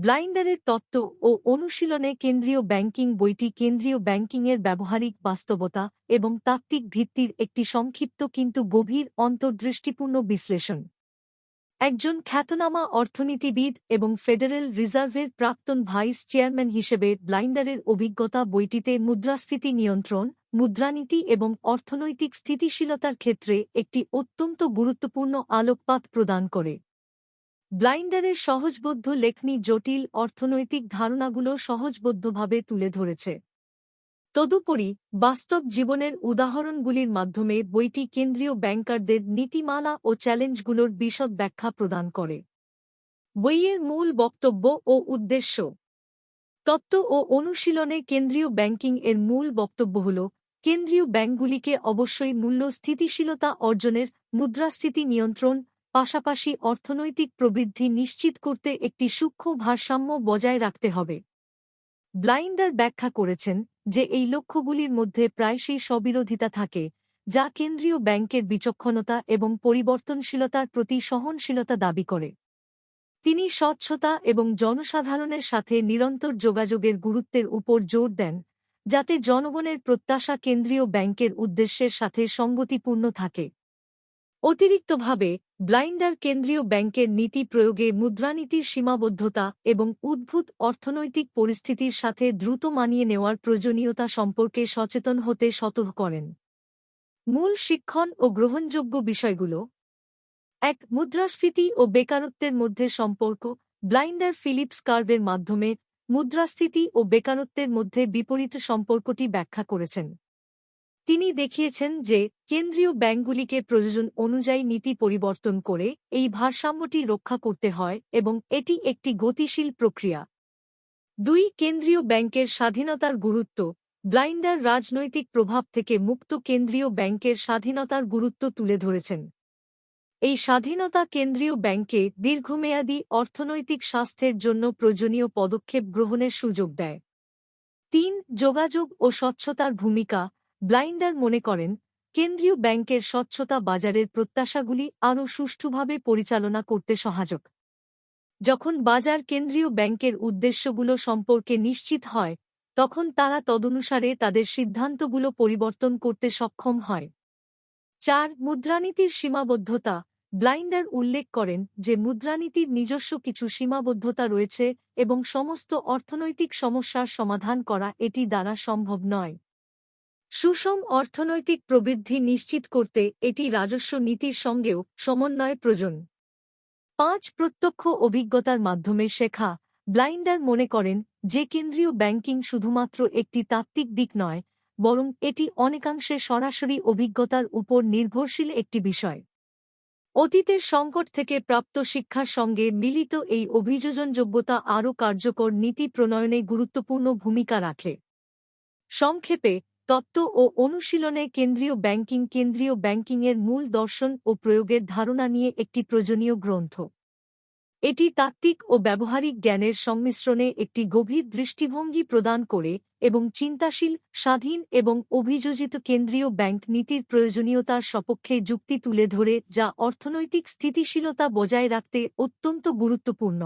ব্লাইন্ডারের তত্ত্ব ও অনুশীলনে কেন্দ্রীয় ব্যাংকিং বইটি কেন্দ্রীয় ব্যাংকিংয়ের ব্যবহারিক বাস্তবতা এবং তাত্ত্বিক ভিত্তির একটি সংক্ষিপ্ত কিন্তু গভীর অন্তর্দৃষ্টিপূর্ণ বিশ্লেষণ। একজন খ্যাতনামা অর্থনীতিবিদ এবং ফেডারেল রিজার্ভের প্রাক্তন ভাইস চেয়ারম্যান হিসেবে ব্লাইন্ডারের অভিজ্ঞতা বইটিতে মুদ্রাস্ফীতি নিয়ন্ত্রণ, মুদ্রানীতি এবং অর্থনৈতিক স্থিতিশীলতার ক্ষেত্রে একটি অত্যন্ত গুরুত্বপূর্ণ আলোকপাত প্রদান করে। ব্লাইন্ডারের সহজবোধ্য লেখনি জটিল অর্থনৈতিক ধারণাগুলো সহজবোধ্যভাবে তুলে ধরেছে। তদুপরি বাস্তব জীবনের উদাহরণগুলির মাধ্যমে বইটি কেন্দ্রীয় ব্যাংকারদের নীতিমালা ও চ্যালেঞ্জগুলোর বিশদ ব্যাখ্যা প্রদান করে। বইয়ের মূল বক্তব্য ও উদ্দেশ্য। তত্ত্ব ও অনুশীলনে কেন্দ্রীয় ব্যাংকিং এর মূল বক্তব্য হল, কেন্দ্রীয় ব্যাংকগুলিকে অবশ্যই মূল্য স্থিতিশীলতা অর্জনের মুদ্রাস্ফীতি নিয়ন্ত্রণ পাশাপাশি অর্থনৈতিক প্রবৃদ্ধি নিশ্চিত করতে একটি সূক্ষ্ম ভারসাম্য বজায় রাখতে হবে। ব্লাইন্ডার ব্যাখ্যা করেছেন যে এই লক্ষ্যগুলির মধ্যে প্রায়শই স্ববিরোধিতা থাকে, যা কেন্দ্রীয় ব্যাংকের বিচক্ষণতা এবং পরিবর্তনশীলতার প্রতি সহনশীলতা দাবি করে। তিনি স্বচ্ছতা এবং জনসাধারণের সাথে নিরন্তর যোগাযোগের গুরুত্বের উপর জোর দেন, যাতে জনগণের প্রত্যাশা কেন্দ্রীয় ব্যাংকের উদ্দেশ্যের সাথে সঙ্গতিপূর্ণ থাকে। অতিরিক্তভাবে, ব্লাইন্ডার কেন্দ্রীয় ব্যাংকের নীতি প্রয়োগে মুদ্রানীতির সীমাবদ্ধতা এবং উদ্ভূত অর্থনৈতিক পরিস্থিতির সাথে দ্রুত মানিয়ে নেওয়ার প্রয়োজনীয়তা সম্পর্কে সচেতন হতে সতর্ক করেন। মূল শিক্ষণ ও গ্রহণযোগ্য বিষয়গুলো। এক, মুদ্রাস্ফীতি ও বেকারত্বের মধ্যে সম্পর্ক। ব্লাইন্ডার ফিলিপস কার্ভের মাধ্যমে মুদ্রাস্ফীতি ও বেকারত্বের মধ্যে বিপরীত সম্পর্কটি ব্যাখ্যা করেছেন। তিনি দেখিয়েছেন যে, কেন্দ্রীয় ব্যাংকগুলিকে প্রয়োজন অনুযায়ী নীতি পরিবর্তন করে এই ভারসাম্যটি রক্ষা করতে হয় এবং এটি একটি গতিশীল প্রক্রিয়া। দুই, কেন্দ্রীয় ব্যাংকের স্বাধীনতার গুরুত্ব। ব্লাইন্ডার রাজনৈতিক প্রভাব থেকে মুক্ত কেন্দ্রীয় ব্যাংকের স্বাধীনতার গুরুত্ব তুলে ধরেছেন। এই স্বাধীনতা কেন্দ্রীয় ব্যাংকে দীর্ঘমেয়াদী অর্থনৈতিক স্বাস্থ্যের জন্য প্রয়োজনীয় পদক্ষেপ গ্রহণের সুযোগ দেয়। তিন, যোগাযোগ ও স্বচ্ছতার ভূমিকা। ব্লাইন্ডার মনে করেন, কেন্দ্রীয় ব্যাংকের স্বচ্ছতা বাজারের প্রত্যাশাগুলি আরও সুষ্ঠুভাবে পরিচালনা করতে সহায়ক। যখন বাজার কেন্দ্রীয় ব্যাংকের উদ্দেশ্যগুলো সম্পর্কে নিশ্চিত হয়, তখন তারা তদনুসারে তাদের সিদ্ধান্তগুলো পরিবর্তন করতে সক্ষম হয়। চার, মুদ্রানীতির সীমাবদ্ধতা। ব্লাইন্ডার উল্লেখ করেন যে মুদ্রানীতির নিজস্ব কিছু সীমাবদ্ধতা রয়েছে এবং সমস্ত অর্থনৈতিক সমস্যার সমাধান করা এটি দ্বারা সম্ভব নয়। সুষম অর্থনৈতিক প্রবৃদ্ধি নিশ্চিত করতে এটি রাজস্ব নীতির সঙ্গেও সমন্বয় প্রয়োজন। পাঁচ প্রত্যক্ষ অভিজ্ঞতার মাধ্যমে শেখা, ব্লাইন্ডার মনে করেন যে কেন্দ্রীয় ব্যাংকিং শুধুমাত্র একটি তাত্ত্বিক দিক নয়, বরং এটি অনেকাংশে সরাসরি অভিজ্ঞতার উপর নির্ভরশীল একটি বিষয়। অতীতের সংকট থেকে প্রাপ্ত শিক্ষার সঙ্গে মিলিত এই অভিযোজনযোগ্যতা আরও কার্যকর নীতি প্রণয়নে গুরুত্বপূর্ণ ভূমিকা রাখে। সংক্ষেপে তত্ত্ব ও অনুশীলনে কেন্দ্রীয় ব্যাংকিং কেন্দ্রীয় ব্যাংকিংয়ের মূল দর্শন ও প্রয়োগের ধারণা নিয়ে একটি প্রয়োজনীয় গ্রন্থ। এটি তাত্ত্বিক ও ব্যবহারিক জ্ঞানের সংমিশ্রণে একটি গভীর দৃষ্টিভঙ্গি প্রদান করে এবং চিন্তাশীল, স্বাধীন এবং অভিযোজিত কেন্দ্রীয় ব্যাংক নীতির প্রয়োজনীয়তার সপক্ষে যুক্তি তুলে ধরে, যা অর্থনৈতিক স্থিতিশীলতা বজায় রাখতে অত্যন্ত গুরুত্বপূর্ণ।